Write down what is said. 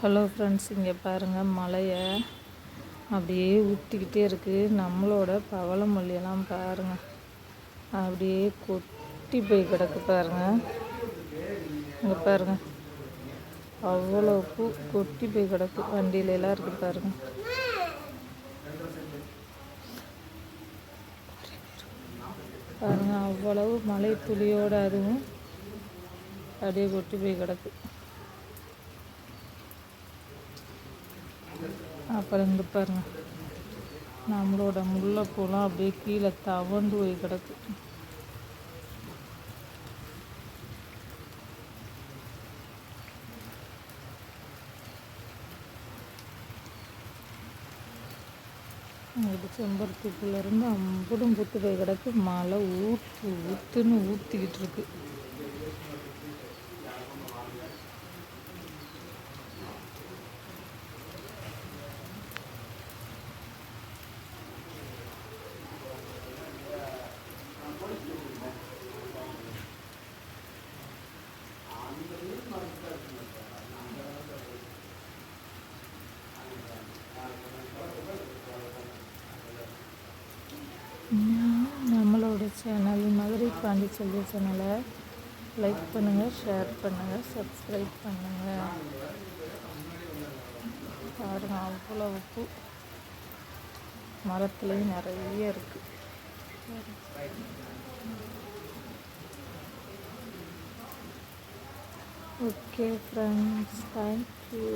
Hello friends இங்கே பாருங்கள் மலையை அப்படியே ஊற்றிக்கிட்டே இருக்குது நம்மளோட பவளமல்லியெல்லாம் பாருங்கள் அப்படியே கொட்டி போய் கிடக்கு பாருங்கள் இங்கே பாருங்கள் அவ்வளோ பூ கொட்டி போய் கிடக்கு. வண்டியிலலாம் இருக்குது பாருங்கள் பாருங்கள் அவ்வளவு மலை துளியோடு அதுவும் அப்படியே கொட்டி போய் கிடக்கு. அப்புறம் இங்கே பாருங்க. நம்மளோட முல்லைப்பூலாம் அப்படியே கீழே தவந்து போய் கிடக்கு. இது பூலேருந்து அம்புடும் புத்து போய் கிடக்கு. மழை ஊற்று ஊற்றுன்னு ஊற்றிக்கிட்டு இருக்கு நம்மளோட மாதிரி பாண்டி பாண்டிச்செல்வி சேனலை லைக் பண்ணுங்கள் ஷேர் பண்ணுங்கள் சப்ஸ்கிரைப் பண்ணுங்கள் பாருங்கள் அவ்வளோ உப்பு மரத்துலேயும் நிறைய இருக்குது ஓகே ஃப்ரெண்ட்ஸ் தேங்க்யூ